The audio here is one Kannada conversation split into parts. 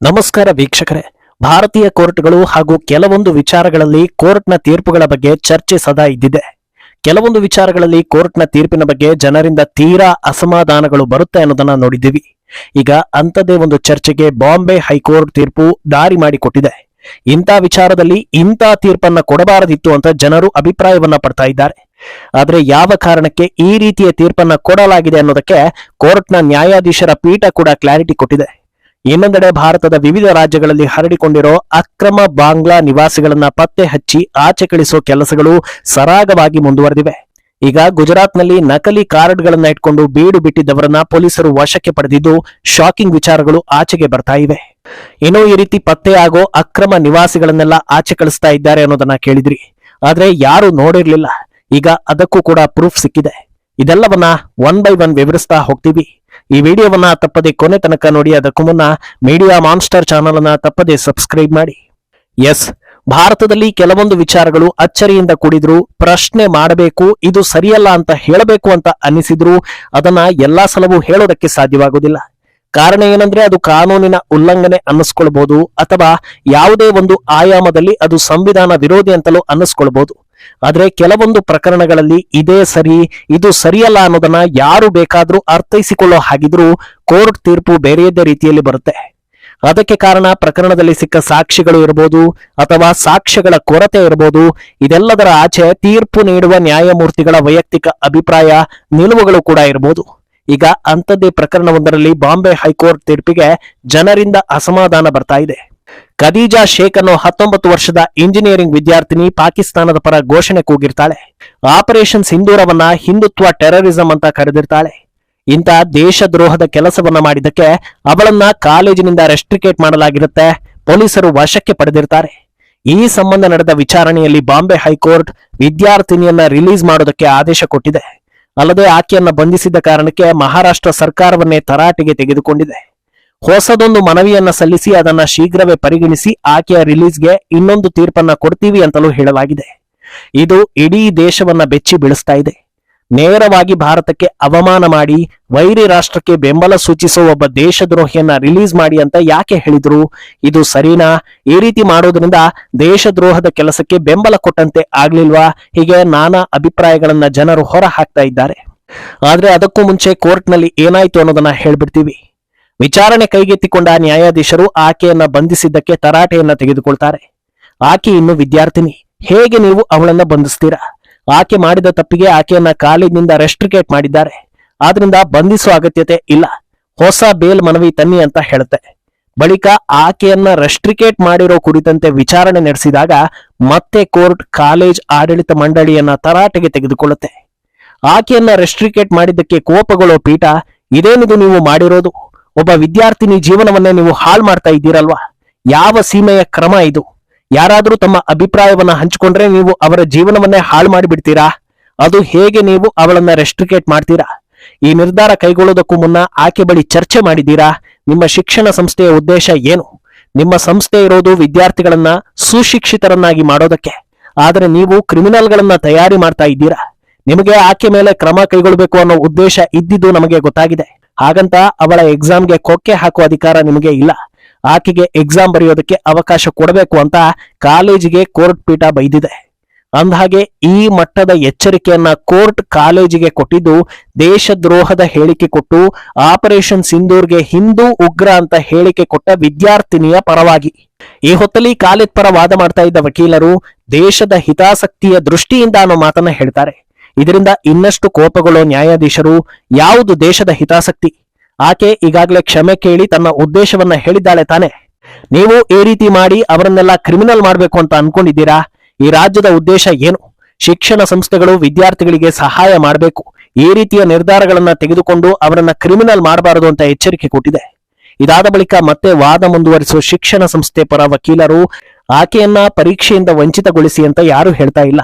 ನಮಸ್ಕಾರ ವೀಕ್ಷಕರೇ. ಭಾರತೀಯ ಕೋರ್ಟ್ಗಳು ಹಾಗೂ ಕೆಲವೊಂದು ವಿಚಾರಗಳಲ್ಲಿ ಕೋರ್ಟ್ನ ತೀರ್ಪುಗಳ ಬಗ್ಗೆ ಚರ್ಚೆ ಸದಾ ಇದ್ದಿದೆ. ಕೆಲವೊಂದು ವಿಚಾರಗಳಲ್ಲಿ ಕೋರ್ಟ್ನ ತೀರ್ಪಿನ ಬಗ್ಗೆ ಜನರಿಂದ ತೀರಾ ಅಸಮಾಧಾನಗಳು ಬರುತ್ತೆ ಅನ್ನೋದನ್ನ ನೋಡಿದ್ದೀವಿ. ಈಗ ಅಂಥದ್ದೇ ಒಂದು ಚರ್ಚೆಗೆ ಬಾಂಬೆ ಹೈಕೋರ್ಟ್ ತೀರ್ಪು ದಾರಿ ಮಾಡಿಕೊಟ್ಟಿದೆ. ಇಂಥ ವಿಚಾರದಲ್ಲಿ ಇಂಥ ತೀರ್ಪನ್ನ ಕೊಡಬಾರದಿತ್ತು ಅಂತ ಜನರು ಅಭಿಪ್ರಾಯವನ್ನ ಪಡ್ತಾ ಇದ್ದಾರೆ. ಆದರೆ ಯಾವ ಕಾರಣಕ್ಕೆ ಈ ರೀತಿಯ ತೀರ್ಪನ್ನ ಕೊಡಲಾಗಿದೆ ಅನ್ನೋದಕ್ಕೆ ಕೋರ್ಟ್ನ ನ್ಯಾಯಾಧೀಶರ ಪೀಠ ಕೂಡ ಕ್ಲಾರಿಟಿ ಕೊಟ್ಟಿದೆ. ಇನ್ನೊಂದೆಡೆ ಭಾರತದ ವಿವಿಧ ರಾಜ್ಯಗಳಲ್ಲಿ ಹರಡಿಕೊಂಡಿರೋ ಅಕ್ರಮ ಬಾಂಗ್ಲಾ ನಿವಾಸಿಗಳನ್ನ ಪತ್ತೆ ಹಚ್ಚಿ ಆಚೆ ಕಳಿಸೋ ಕೆಲಸಗಳು ಸರಾಗವಾಗಿ ಮುಂದುವರೆದಿವೆ. ಈಗ ಗುಜರಾತ್ನಲ್ಲಿ ನಕಲಿ ಕಾರ್ಡ್ಗಳನ್ನ ಇಟ್ಕೊಂಡು ಬೀಡು ಬಿಟ್ಟಿದ್ದವರನ್ನ ಪೊಲೀಸರು ವಶಕ್ಕೆ ಪಡೆದಿದ್ದು ಶಾಕಿಂಗ್ ವಿಚಾರಗಳು ಆಚೆಗೆ ಬರ್ತಾ ಇವೆ. ಏನೋ ಈ ರೀತಿ ಪತ್ತೆಯಾಗೋ ಅಕ್ರಮ ನಿವಾಸಿಗಳನ್ನೆಲ್ಲ ಆಚೆ ಕಳಿಸ್ತಾ ಇದ್ದಾರೆ ಅನ್ನೋದನ್ನ ಕೇಳಿದ್ರಿ. ಆದ್ರೆ ಯಾರು ನೋಡಿರ್ಲಿಲ್ಲ. ಈಗ ಅದಕ್ಕೂ ಕೂಡ ಪ್ರೂಫ್ ಸಿಕ್ಕಿದೆ. ಇದೆಲ್ಲವನ್ನ ಒನ್ ಬೈ ಒನ್ ವಿವರಿಸ್ತಾ ಹೋಗ್ತೀವಿ. ಈ ವಿಡಿಯೋವನ್ನ ತಪ್ಪದೆ ಕೊನೆ ತನಕ ನೋಡಿ, ಅದಕ್ಕೂ ಮುನ್ನ ಮೀಡಿಯಾ ಮಾನ್ಸ್ಟರ್ ಚಾನಲ್ ಅನ್ನ ತಪ್ಪದೆ ಸಬ್ಸ್ಕ್ರೈಬ್ ಮಾಡಿ. ಎಸ್ ಭಾರತದಲ್ಲಿ ಕೆಲವೊಂದು ವಿಚಾರಗಳು ಅಚ್ಚರಿಯಿಂದ ಕೂಡಿದ್ರು ಪ್ರಶ್ನೆ ಮಾಡಬೇಕು, ಇದು ಸರಿಯಲ್ಲ ಅಂತ ಹೇಳಬೇಕು ಅಂತ ಅನ್ನಿಸಿದ್ರು ಅದನ್ನ ಎಲ್ಲಾ ಸಲವೂ ಹೇಳೋದಕ್ಕೆ ಸಾಧ್ಯವಾಗುವುದಿಲ್ಲ. ಕಾರಣ ಏನಂದ್ರೆ ಅದು ಕಾನೂನಿನ ಉಲ್ಲಂಘನೆ ಅನ್ನಿಸ್ಕೊಳ್ಬಹುದು ಅಥವಾ ಯಾವುದೇ ಒಂದು ಆಯಾಮದಲ್ಲಿ ಅದು ಸಂವಿಧಾನ ವಿರೋಧಿ ಅಂತಲೂ ಅನ್ನಿಸ್ಕೊಳ್ಬಹುದು ಆದ್ರೆ ಕೆಲವೊಂದು ಪ್ರಕರಣಗಳಲ್ಲಿ ಇದೇ ಸರಿ, ಇದು ಸರಿಯಲ್ಲ ಅನ್ನೋದನ್ನ ಯಾರು ಬೇಕಾದ್ರೂ ಅರ್ಥೈಸಿಕೊಳ್ಳೋ ಹಾಗಿದ್ರೂ ಕೋರ್ಟ್ ತೀರ್ಪು ಬೇರೆಯದೇ ರೀತಿಯಲ್ಲಿ ಬರುತ್ತೆ. ಅದಕ್ಕೆ ಕಾರಣ ಪ್ರಕರಣದಲ್ಲಿ ಸಿಕ್ಕ ಸಾಕ್ಷಿಗಳು ಇರಬಹುದು ಅಥವಾ ಸಾಕ್ಷ್ಯಗಳ ಕೊರತೆ ಇರಬಹುದು ಇದೆಲ್ಲದರ ಆಚೆ ತೀರ್ಪು ನೀಡುವ ನ್ಯಾಯಮೂರ್ತಿಗಳ ವೈಯಕ್ತಿಕ ಅಭಿಪ್ರಾಯ, ನಿಲುವುಗಳು ಕೂಡ ಇರಬಹುದು ಈಗ ಅಂಥದ್ದೇ ಪ್ರಕರಣವೊಂದರಲ್ಲಿ ಬಾಂಬೆ ಹೈಕೋರ್ಟ್ ತೀರ್ಪಿಗೆ ಜನರಿಂದ ಅಸಮಾಧಾನ ಬರ್ತಾ ಇದೆ. ಖದೀಜಾ ಶೇಖ್ ಅನ್ನೋ ಹತ್ತೊಂಬತ್ತು ವರ್ಷದ ಇಂಜಿನಿಯರಿಂಗ್ ವಿದ್ಯಾರ್ಥಿನಿ ಪಾಕಿಸ್ತಾನದ ಪರ ಘೋಷಣೆ ಕೂಗಿರ್ತಾಳೆ. ಆಪರೇಷನ್ ಸಿಂಧೂರವನ್ನ ಹಿಂದುತ್ವ ಟೆರರಿಸಂ ಅಂತ ಕರೆದಿರ್ತಾಳೆ. ಇಂಥ ದೇಶದ್ರೋಹದ ಕೆಲಸವನ್ನ ಮಾಡಿದ್ದಕ್ಕೆ ಅವಳನ್ನ ಕಾಲೇಜಿನಿಂದ ರೆಸ್ಟ್ರಿಕೇಟ್ ಮಾಡಲಾಗಿರುತ್ತೆ ಪೊಲೀಸರು ವಶಕ್ಕೆ ಪಡೆದಿರ್ತಾರೆ. ಈ ಸಂಬಂಧ ನಡೆದ ವಿಚಾರಣೆಯಲ್ಲಿ ಬಾಂಬೆ ಹೈಕೋರ್ಟ್ ವಿದ್ಯಾರ್ಥಿನಿಯನ್ನ ರಿಲೀಸ್ ಮಾಡೋದಕ್ಕೆ ಆದೇಶ ಕೊಟ್ಟಿದೆ. ಅಲ್ಲದೆ ಆಕೆಯನ್ನ ಬಂಧಿಸಿದ ಕಾರಣಕ್ಕೆ ಮಹಾರಾಷ್ಟ್ರ ಸರ್ಕಾರವನ್ನೇ ತರಾಟೆಗೆ ತೆಗೆದುಕೊಂಡಿದೆ. ಹೊಸದೊಂದು ಮನವಿಯನ್ನ ಸಲ್ಲಿಸಿ ಅದನ್ನ ಶೀಘ್ರವೇ ಪರಿಗಣಿಸಿ ಆಕೆಯ ರಿಲೀಸ್ಗೆ ಇನ್ನೊಂದು ತೀರ್ಪನ್ನ ಕೊಡ್ತೀವಿ ಅಂತಲೂ ಹೇಳಲಾಗಿದೆ. ಇದು ಇಡೀ ದೇಶವನ್ನ ಬೆಚ್ಚಿ ಬೀಳಿಸ್ತಾ ಇದೆ. ನೇರವಾಗಿ ಭಾರತಕ್ಕೆ ಅವಮಾನ ಮಾಡಿ, ವೈರಿ ರಾಷ್ಟ್ರಕ್ಕೆ ಬೆಂಬಲ ಸೂಚಿಸುವ ಒಬ್ಬ ದೇಶದ್ರೋಹಿಯನ್ನ ರಿಲೀಸ್ ಮಾಡಿ ಅಂತ ಯಾಕೆ ಹೇಳಿದ್ರು? ಇದು ಸರಿನಾ? ಈ ರೀತಿ ಮಾಡೋದ್ರಿಂದ ದೇಶದ್ರೋಹದ ಕೆಲಸಕ್ಕೆ ಬೆಂಬಲ ಕೊಟ್ಟಂತೆ ಆಗ್ಲಿಲ್ವಾ? ಹೀಗೆ ನಾನಾ ಅಭಿಪ್ರಾಯಗಳನ್ನ ಜನರು ಹೊರ ಹಾಕ್ತಾ ಇದ್ದಾರೆ. ಆದ್ರೆ ಅದಕ್ಕೂ ಮುಂಚೆ ಕೋರ್ಟ್ನಲ್ಲಿ ಏನಾಯ್ತು ಅನ್ನೋದನ್ನ ಹೇಳ್ಬಿಡ್ತೀವಿ. ವಿಚಾರಣೆ ಕೈಗೆತ್ತಿಕೊಂಡ ನ್ಯಾಯಾಧೀಶರು ಆಕೆಯನ್ನ ಬಂಧಿಸಿದ್ದಕ್ಕೆ ತರಾಟೆಯನ್ನ ತೆಗೆದುಕೊಳ್ತಾರೆ. ಆಕೆ ಇನ್ನು ವಿದ್ಯಾರ್ಥಿನಿ. ಹೇಗೆ ನೀವು ಅವಳನ್ನ ಬಂಧಿಸ್ತೀರಾ? ಆಕೆ ಮಾಡಿದ ತಪ್ಪಿಗೆ ಆಕೆಯನ್ನ ಕಾಲೇಜಿನಿಂದ ರೆಸ್ಟ್ರಿಕೇಟ್ ಮಾಡಿದ್ದಾರೆ. ಆದ್ರಿಂದ ಬಂಧಿಸುವ ಅಗತ್ಯತೆ ಇಲ್ಲ. ಹೊಸ ಬೇಲ್ ಮನವಿ ತನ್ನಿ ಅಂತ ಹೇಳುತ್ತೆ. ಬಳಿಕ ಆಕೆಯನ್ನ ರೆಸ್ಟ್ರಿಕೇಟ್ ಮಾಡಿರೋ ಕುರಿತಂತೆ ವಿಚಾರಣೆ ನಡೆಸಿದಾಗ ಮತ್ತೆ ಕೋರ್ಟ್, ಕಾಲೇಜ್, ಆಡಳಿತ ಮಂಡಳಿಯನ್ನ ತರಾಟೆಗೆ ತೆಗೆದುಕೊಳ್ಳುತ್ತೆ. ಆಕೆಯನ್ನ ರೆಸ್ಟ್ರಿಕೇಟ್ ಮಾಡಿದ್ದಕ್ಕೆ ಕೋಪಗೊಳ್ಳೋ ಪೀಠ ಇದೇನಿದು ನೀವು ಮಾಡಿರೋದು? ಒಬ್ಬ ವಿದ್ಯಾರ್ಥಿನಿ ಜೀವನವನ್ನೇ ನೀವು ಹಾಳು ಮಾಡ್ತಾ ಇದ್ದೀರಲ್ವಾ? ಯಾವ ಸೀಮೆಯ ಕ್ರಮ ಇದು? ಯಾರಾದರೂ ತಮ್ಮ ಅಭಿಪ್ರಾಯವನ್ನ ಹಂಚಿಕೊಂಡ್ರೆ ನೀವು ಅವರ ಜೀವನವನ್ನೇ ಹಾಳು ಮಾಡಿಬಿಡ್ತೀರಾ? ಅದು ಹೇಗೆ ನೀವು ಅವಳನ್ನ ರೆಸ್ಟ್ರಿಕೇಟ್ ಮಾಡ್ತೀರಾ? ಈ ನಿರ್ಧಾರ ಕೈಗೊಳ್ಳೋದಕ್ಕೂ ಮುನ್ನ ಆಕೆ ಬಳಿ ಚರ್ಚೆ ಮಾಡಿದ್ದೀರಾ? ನಿಮ್ಮ ಶಿಕ್ಷಣ ಸಂಸ್ಥೆಯ ಉದ್ದೇಶ ಏನು? ನಿಮ್ಮ ಸಂಸ್ಥೆ ಇರೋದು ವಿದ್ಯಾರ್ಥಿಗಳನ್ನ ಸುಶಿಕ್ಷಿತರನ್ನಾಗಿ ಮಾಡೋದಕ್ಕೆ. ಆದರೆ ನೀವು ಕ್ರಿಮಿನಲ್ಗಳನ್ನ ತಯಾರಿ ಮಾಡ್ತಾ ಇದ್ದೀರಾ? ನಿಮಗೆ ಆಕೆ ಮೇಲೆ ಕ್ರಮ ಕೈಗೊಳ್ಳಬೇಕು ಅನ್ನೋ ಉದ್ದೇಶ ಇದ್ದಿದ್ದು ನಮಗೆ ಗೊತ್ತಾಗಿದೆ. ಹಾಗಂತ ಅವಳ ಎಕ್ಸಾಮ್ಗೆ ಕೊಕ್ಕೆ ಹಾಕುವ ಅಧಿಕಾರ ನಿಮಗೆ ಇಲ್ಲ. ಆಕೆಗೆ ಎಕ್ಸಾಮ್ ಬರೆಯೋದಕ್ಕೆ ಅವಕಾಶ ಕೊಡಬೇಕು ಅಂತ ಕಾಲೇಜಿಗೆ ಕೋರ್ಟ್ ಪೀಠ ಬೈದಿದೆ. ಅಂದಹಾಗೆ ಈ ಮಟ್ಟದ ಎಚ್ಚರಿಕೆಯನ್ನ ಕೋರ್ಟ್ ಕಾಲೇಜಿಗೆ ಕೊಟ್ಟಿದ್ದು ದೇಶದ್ರೋಹದ ಹೇಳಿಕೆ ಕೊಟ್ಟು ಆಪರೇಷನ್ ಸಿಂಧೂರ್ಗೆ ಹಿಂದೂ ಉಗ್ರ ಅಂತ ಹೇಳಿಕೆ ಕೊಟ್ಟ ವಿದ್ಯಾರ್ಥಿನಿಯ ಪರವಾಗಿ. ಈ ಹೊತ್ತಲ್ಲಿ ಕಾಲೇಜ್ ಪರ ವಾದ ಮಾಡ್ತಾ ಇದ್ದ ವಕೀಲರು ದೇಶದ ಹಿತಾಸಕ್ತಿಯ ದೃಷ್ಟಿಯಿಂದ ಅನ್ನೋ ಮಾತನ್ನ ಹೇಳ್ತಾರೆ. ಇದರಿಂದ ಇನ್ನಷ್ಟು ಕೋಪಗೊಳ್ಳೋ ನ್ಯಾಯಾಧೀಶರು ಯಾವುದು ದೇಶದ ಹಿತಾಸಕ್ತಿ? ಆಕೆ ಈಗಾಗಲೇ ಕ್ಷಮೆ ಕೇಳಿ ತನ್ನ ಉದ್ದೇಶವನ್ನ ಹೇಳಿದ್ದಾಳೆ ತಾನೆ. ನೀವು ಈ ರೀತಿ ಮಾಡಿ ಅವರನ್ನೆಲ್ಲ ಕ್ರಿಮಿನಲ್ ಮಾಡಬೇಕು ಅಂತ ಅನ್ಕೊಂಡಿದ್ದೀರಾ? ಈ ರಾಜ್ಯದ ಉದ್ದೇಶ ಏನು? ಶಿಕ್ಷಣ ಸಂಸ್ಥೆಗಳು ವಿದ್ಯಾರ್ಥಿಗಳಿಗೆ ಸಹಾಯ ಮಾಡಬೇಕು. ಈ ರೀತಿಯ ನಿರ್ಧಾರಗಳನ್ನ ತೆಗೆದುಕೊಂಡು ಅವರನ್ನ ಕ್ರಿಮಿನಲ್ ಮಾಡಬಾರದು ಅಂತ ಎಚ್ಚರಿಕೆ ಕೊಟ್ಟಿದೆ. ಇದಾದ ಬಳಿಕ ಮತ್ತೆ ವಾದ ಮುಂದುವರಿಸುವ ಶಿಕ್ಷಣ ಸಂಸ್ಥೆ ಪರ ವಕೀಲರು ಆಕೆಯನ್ನ ಪರೀಕ್ಷೆಯಿಂದ ವಂಚಿತಗೊಳಿಸಿ ಅಂತ ಯಾರು ಹೇಳ್ತಾ ಇಲ್ಲ.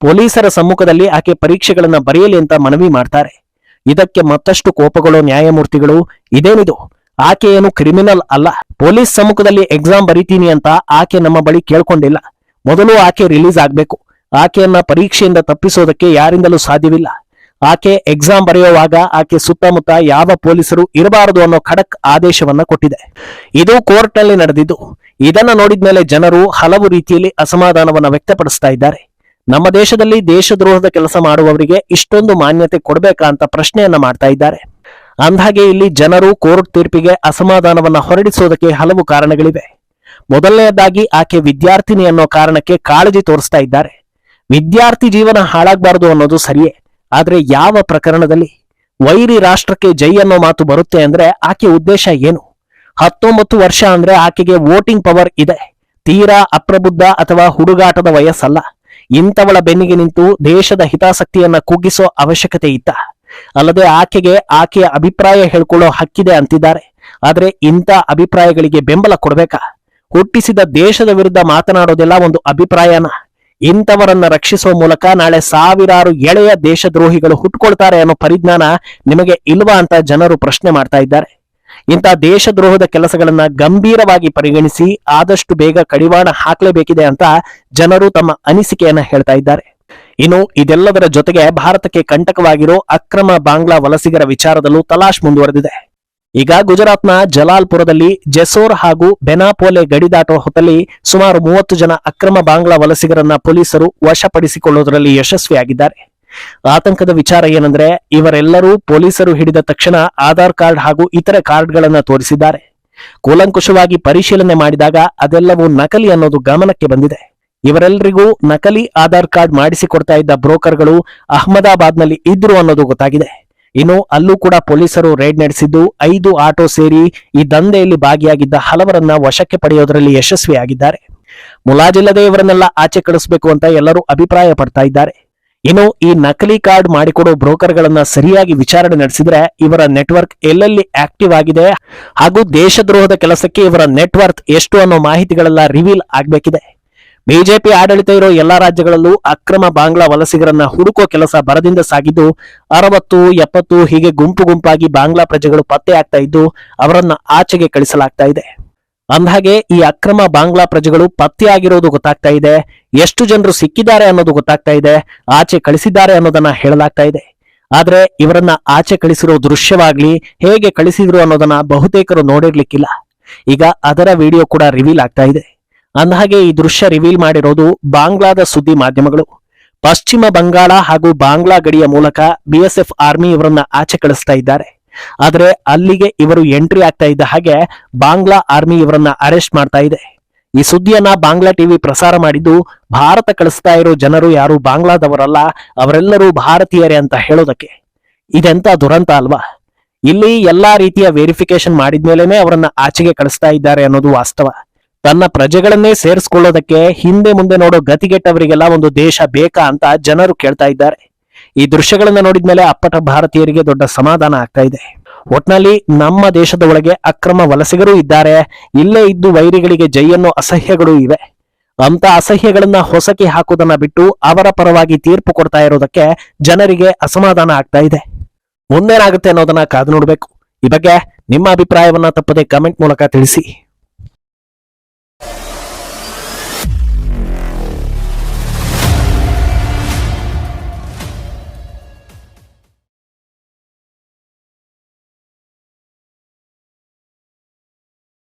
ಪೊಲೀಸರ ಸಮ್ಮುಖದಲ್ಲಿ ಆಕೆ ಪರೀಕ್ಷೆಗಳನ್ನ ಬರೆಯಲಿ ಅಂತ ಮನವಿ ಮಾಡ್ತಾರೆ. ಇದಕ್ಕೆ ಮತ್ತಷ್ಟು ಕೋಪಗಳು ನ್ಯಾಯಮೂರ್ತಿಗಳು, ಇದೇನಿದು? ಆಕೆಯೇನು ಕ್ರಿಮಿನಲ್ ಅಲ್ಲ. ಪೊಲೀಸ್ ಸಮ್ಮುಖದಲ್ಲಿ ಎಕ್ಸಾಮ್ ಬರೀತೀನಿ ಅಂತ ಆಕೆ ನಮ್ಮ ಬಳಿ ಕೇಳ್ಕೊಂಡಿಲ್ಲ. ಮೊದಲು ಆಕೆ ರಿಲೀಸ್ ಆಗ್ಬೇಕು. ಆಕೆಯನ್ನ ಪರೀಕ್ಷೆಯಿಂದ ತಪ್ಪಿಸೋದಕ್ಕೆ ಯಾರಿಂದಲೂ ಸಾಧ್ಯವಿಲ್ಲ. ಆಕೆ ಎಕ್ಸಾಮ್ ಬರೆಯುವಾಗ ಆಕೆ ಸುತ್ತಮುತ್ತ ಯಾವ ಪೊಲೀಸರು ಇರಬಾರದು ಅನ್ನೋ ಖಡಕ್ ಆದೇಶವನ್ನ ಕೊಟ್ಟಿದೆ. ಇದು ಕೋರ್ಟ್ನಲ್ಲಿ ನಡೆದಿದ್ದು. ಇದನ್ನ ನೋಡಿದ್ಮೇಲೆ ಜನರು ಹಲವು ರೀತಿಯಲ್ಲಿ ಅಸಮಾಧಾನವನ್ನ ವ್ಯಕ್ತಪಡಿಸ್ತಾ ಇದ್ದಾರೆ. ನಮ್ಮ ದೇಶದಲ್ಲಿ ದೇಶದ್ರೋಹದ ಕೆಲಸ ಮಾಡುವವರಿಗೆ ಇಷ್ಟೊಂದು ಮಾನ್ಯತೆ ಕೊಡಬೇಕಾ ಅಂತ ಪ್ರಶ್ನೆಯನ್ನ ಮಾಡ್ತಾ ಇದ್ದಾರೆ. ಅಂದ್ಹಾಗೆ ಇಲ್ಲಿ ಜನರು ಕೋರ್ಟ್ ತೀರ್ಪಿಗೆ ಅಸಮಾಧಾನವನ್ನ ಹೊರಡಿಸೋದಕ್ಕೆ ಹಲವು ಕಾರಣಗಳಿವೆ. ಮೊದಲನೆಯದಾಗಿ ಆಕೆ ವಿದ್ಯಾರ್ಥಿನಿ ಅನ್ನೋ ಕಾರಣಕ್ಕೆ ಕಾಳಜಿ ತೋರಿಸ್ತಾ ಇದ್ದಾರೆ. ವಿದ್ಯಾರ್ಥಿ ಜೀವನ ಹಾಳಾಗಬಾರದು ಅನ್ನೋದು ಸರಿಯೇ, ಆದ್ರೆ ಯಾವ ಪ್ರಕರಣದಲ್ಲಿ? ವೈರಿ ರಾಷ್ಟ್ರಕ್ಕೆ ಜೈ ಅನ್ನೋ ಮಾತು ಬರುತ್ತೆ ಅಂದ್ರೆ ಆಕೆ ಉದ್ದೇಶ ಏನು? ಹತ್ತೊಂಬತ್ತು ವರ್ಷ ಅಂದ್ರೆ ಆಕೆಗೆ ವೋಟಿಂಗ್ ಪವರ್ ಇದೆ. ತೀರಾ ಅಪ್ರಬುದ್ಧ ಅಥವಾ ಹುಡುಗಾಟದ ವಯಸ್ಸಲ್ಲ. ಇಂಥವಳ ಬೆನ್ನಿಗೆ ನಿಂತು ದೇಶದ ಹಿತಾಸಕ್ತಿಯನ್ನ ಕುಗ್ಗಿಸೋ ಅವಶ್ಯಕತೆ ಇತ್ತ. ಅಲ್ಲದೆ ಆಕೆಗೆ ಆಕೆಯ ಅಭಿಪ್ರಾಯ ಹೇಳ್ಕೊಳ್ಳೋ ಹಕ್ಕಿದೆ ಅಂತಿದ್ದಾರೆ. ಆದ್ರೆ ಇಂಥ ಅಭಿಪ್ರಾಯಗಳಿಗೆ ಬೆಂಬಲ ಕೊಡ್ಬೇಕಾ? ಹುಟ್ಟಿಸಿದ ದೇಶದ ವಿರುದ್ಧ ಮಾತನಾಡೋದೆಲ್ಲ ಒಂದು ಅಭಿಪ್ರಾಯನ. ಇಂಥವರನ್ನ ರಕ್ಷಿಸುವ ಮೂಲಕ ನಾಳೆ ಸಾವಿರಾರು ಎಳೆಯ ದೇಶದ್ರೋಹಿಗಳು ಹುಟ್ಕೊಳ್ತಾರೆ ಅನ್ನೋ ಪರಿಜ್ಞಾನ ನಿಮಗೆ ಇಲ್ವಾ ಅಂತ ಜನರು ಪ್ರಶ್ನೆ ಮಾಡ್ತಾ ಇದ್ದಾರೆ. ಇಂಥ ದೇಶದ್ರೋಹದ ಕೆಲಸಗಳನ್ನ ಗಂಭೀರವಾಗಿ ಪರಿಗಣಿಸಿ ಆದಷ್ಟು ಬೇಗ ಕಡಿವಾಣ ಹಾಕಲೇಬೇಕಿದೆ ಅಂತ ಜನರು ತಮ್ಮ ಅನಿಸಿಕೆಯನ್ನ ಹೇಳ್ತಾ ಇದ್ದಾರೆ. ಇನ್ನು ಇದೆಲ್ಲದರ ಜೊತೆಗೆ ಭಾರತಕ್ಕೆ ಕಂಟಕವಾಗಿರೋ ಅಕ್ರಮ ಬಾಂಗ್ಲಾ ವಲಸಿಗರ ವಿಚಾರದಲ್ಲೂ ತಲಾಶ್ ಮುಂದುವರೆದಿದೆ. ಈಗ ಗುಜರಾತ್ನ ಜಲಾಲ್ಪುರದಲ್ಲಿ ಜೆಸೋರ್ ಹಾಗೂ ಬೆನಾಪೋಲೆ ಗಡಿ ದಾಟುವ ಹೊತ್ತಲ್ಲಿ ಸುಮಾರು ಮೂವತ್ತು ಜನ ಅಕ್ರಮ ಬಾಂಗ್ಲಾ ವಲಸಿಗರನ್ನ ಪೊಲೀಸರು ವಶಪಡಿಸಿಕೊಳ್ಳುವುದರಲ್ಲಿ ಯಶಸ್ವಿಯಾಗಿದ್ದಾರೆ. ಆತಂಕದ ವಿಚಾರ ಏನಂದ್ರೆ, ಇವರೆಲ್ಲರೂ ಪೊಲೀಸರು ಹಿಡಿದ ತಕ್ಷಣ ಆಧಾರ್ ಕಾರ್ಡ್ ಹಾಗೂ ಇತರೆ ಕಾರ್ಡ್ಗಳನ್ನ ತೋರಿಸಿದ್ದಾರೆ. ಕೂಲಂಕುಷವಾಗಿ ಪರಿಶೀಲನೆ ಮಾಡಿದಾಗ ಅದೆಲ್ಲವೂ ನಕಲಿ ಅನ್ನೋದು ಗಮನಕ್ಕೆ ಬಂದಿದೆ. ಇವರೆಲ್ಲರಿಗೂ ನಕಲಿ ಆಧಾರ್ ಕಾರ್ಡ್ ಮಾಡಿಸಿಕೊಡ್ತಾ ಇದ್ದ ಬ್ರೋಕರ್ಗಳು ಅಹಮದಾಬಾದ್ನಲ್ಲಿ ಇದ್ರು ಅನ್ನೋದು ಗೊತ್ತಾಗಿದೆ. ಇನ್ನು ಅಲ್ಲೂ ಕೂಡ ಪೊಲೀಸರು ರೇಡ್ ನಡೆಸಿದ್ದು, ಐದು ಆಟೋ ಸೇರಿ ಈ ದಂಧೆಯಲ್ಲಿ ಭಾಗಿಯಾಗಿದ್ದ ಹಲವರನ್ನ ವಶಕ್ಕೆ ಪಡೆಯೋದರಲ್ಲಿ ಯಶಸ್ವಿಯಾಗಿದ್ದಾರೆ. ಮುಲಾಜಿಲ್ಲದೆ ಇವರನ್ನೆಲ್ಲ ಆಚೆ ಕಳಿಸಬೇಕು ಅಂತ ಎಲ್ಲರೂ ಅಭಿಪ್ರಾಯ ಪಡ್ತಾ ಇದ್ದಾರೆ. ಇನ್ನು ಈ ನಕಲಿ ಕಾರ್ಡ್ ಮಾಡಿಕೊಡೋ ಬ್ರೋಕರ್ಗಳನ್ನ ಸರಿಯಾಗಿ ವಿಚಾರಣೆ ನಡೆಸಿದ್ರೆ ಇವರ ನೆಟ್ವರ್ಕ್ ಎಲ್ಲೆಲ್ಲಿ ಆಕ್ಟಿವ್ ಆಗಿದೆ ಹಾಗೂ ದೇಶದ್ರೋಹದ ಕೆಲಸಕ್ಕೆ ಇವರ ನೆಟ್ವರ್ಕ್ ಎಷ್ಟು ಅನ್ನೋ ಮಾಹಿತಿಗಳೆಲ್ಲ ರಿವೀಲ್ ಆಗಬೇಕಿದೆ. ಬಿಜೆಪಿ ಆಡಳಿತ ಇರೋ ಎಲ್ಲಾ ರಾಜ್ಯಗಳಲ್ಲೂ ಅಕ್ರಮ ಬಾಂಗ್ಲಾ ವಲಸಿಗರನ್ನ ಹುಡುಕೋ ಕೆಲಸ ಬರದಿಂದ ಸಾಗಿದ್ದು, ಅರವತ್ತು, ಎಪ್ಪತ್ತು ಹೀಗೆ ಗುಂಪು ಗುಂಪಾಗಿ ಬಾಂಗ್ಲಾ ಪ್ರಜೆಗಳು ಪತ್ತೆ ಆಗ್ತಾ ಇದ್ದು, ಅವರನ್ನ ಆಚೆಗೆ ಕಳಿಸಲಾಗ್ತಾ ಇದೆ. ಅಂದ್ಹಾಗೆ ಈ ಅಕ್ರಮ ಬಾಂಗ್ಲಾ ಪ್ರಜೆಗಳು ಪತ್ತೆಯಾಗಿರೋದು ಗೊತ್ತಾಗ್ತಾ ಇದೆ. ಎಷ್ಟು ಜನರು ಸಿಕ್ಕಿದ್ದಾರೆ ಅನ್ನೋದು ಗೊತ್ತಾಗ್ತಾ ಇದೆ. ಆಚೆ ಕಳಿಸಿದ್ದಾರೆ ಅನ್ನೋದನ್ನ ಹೇಳಲಾಗ್ತಾ ಇದೆ. ಆದ್ರೆ ಇವರನ್ನ ಆಚೆ ಕಳಿಸಿರೋ ದೃಶ್ಯವಾಗ್ಲಿ, ಹೇಗೆ ಕಳಿಸಿದ್ರು ಅನ್ನೋದನ್ನ ಬಹುತೇಕರು ನೋಡಿರ್ಲಿಕ್ಕಿಲ್ಲ. ಈಗ ಅದರ ವಿಡಿಯೋ ಕೂಡ ರಿವೀಲ್ ಆಗ್ತಾ ಇದೆ. ಅಂದಹಾಗೆ ಈ ದೃಶ್ಯ ರಿವೀಲ್ ಮಾಡಿರೋದು ಬಾಂಗ್ಲಾದ ಸುದ್ದಿ ಮಾಧ್ಯಮಗಳು. ಪಶ್ಚಿಮ ಬಂಗಾಳ ಹಾಗೂ ಬಾಂಗ್ಲಾ ಗಡಿಯ ಮೂಲಕ ಬಿಎಸ್ಎಫ್ ಆರ್ಮಿ ಇವರನ್ನ ಆಚೆ ಕಳಿಸ್ತಾ ಇದ್ದಾರೆ. ಆದ್ರೆ ಅಲ್ಲಿಗೆ ಇವರು ಎಂಟ್ರಿ ಆಗ್ತಾ ಇದ್ದ ಹಾಗೆ ಬಾಂಗ್ಲಾ ಆರ್ಮಿ ಇವರನ್ನ ಅರೆಸ್ಟ್ ಮಾಡ್ತಾ ಇದೆ. ಈ ಸುದ್ದಿಯನ್ನ ಬಾಂಗ್ಲಾ ಟಿವಿ ಪ್ರಸಾರ ಮಾಡಿದ್ದು ಭಾರತ ಕಳಿಸ್ತಾ ಇರೋ ಜನರು ಯಾರು ಬಾಂಗ್ಲಾದವರಲ್ಲ, ಅವರೆಲ್ಲರೂ ಭಾರತೀಯರೇ ಅಂತ ಹೇಳೋದಕ್ಕೆ. ಇದೆಂತ ದುರಂತ ಅಲ್ವಾ? ಇಲ್ಲಿ ಎಲ್ಲಾ ರೀತಿಯ ವೆರಿಫಿಕೇಶನ್ ಮಾಡಿದ್ಮೇಲೆನೆ ಅವರನ್ನ ಆಚೆಗೆ ಕಳಿಸ್ತಾ ಇದ್ದಾರೆ ಅನ್ನೋದು ವಾಸ್ತವ. ತನ್ನ ಪ್ರಜೆಗಳನ್ನೇ ಸೇರಿಸ್ಕೊಳ್ಳೋದಕ್ಕೆ ಹಿಂದೆ ಮುಂದೆ ನೋಡೋ ಗತಿಗೆಟ್ಟವರಿಗೆಲ್ಲ ಒಂದು ದೇಶ ಬೇಕಾ ಅಂತ ಜನರು ಕೇಳ್ತಾ ಇದ್ದಾರೆ. ಈ ದೃಶ್ಯಗಳನ್ನ ನೋಡಿದ್ಮೇಲೆ ಅಪ್ಪಟ ಭಾರತೀಯರಿಗೆ ದೊಡ್ಡ ಸಮಾಧಾನ ಆಗ್ತಾ ಇದೆ. ಒಟ್ನಲ್ಲಿ ನಮ್ಮ ದೇಶದ ಒಳಗೆ ಅಕ್ರಮ ವಲಸಿಗರು ಇದ್ದಾರೆ, ಇಲ್ಲೇ ಇದ್ದು ವೈರಿಗಳಿಗೆ ಜೈಯನ್ನು ಅಸಹ್ಯಗಳು ಇವೆ. ಅಂತ ಅಸಹ್ಯಗಳನ್ನ ಹೊಸಕಿ ಹಾಕುವುದನ್ನ ಬಿಟ್ಟು ಅವರ ಪರವಾಗಿ ತೀರ್ಪು ಕೊಡ್ತಾ ಇರೋದಕ್ಕೆ ಜನರಿಗೆ ಅಸಮಾಧಾನ ಆಗ್ತಾ ಇದೆ. ಮುಂದೇನಾಗುತ್ತೆ ಅನ್ನೋದನ್ನ ಕಾದು ನೋಡ್ಬೇಕು. ಈ ಬಗ್ಗೆ ನಿಮ್ಮ ಅಭಿಪ್ರಾಯವನ್ನ ತಪ್ಪದೆ ಕಮೆಂಟ್ ಮೂಲಕ ತಿಳಿಸಿ.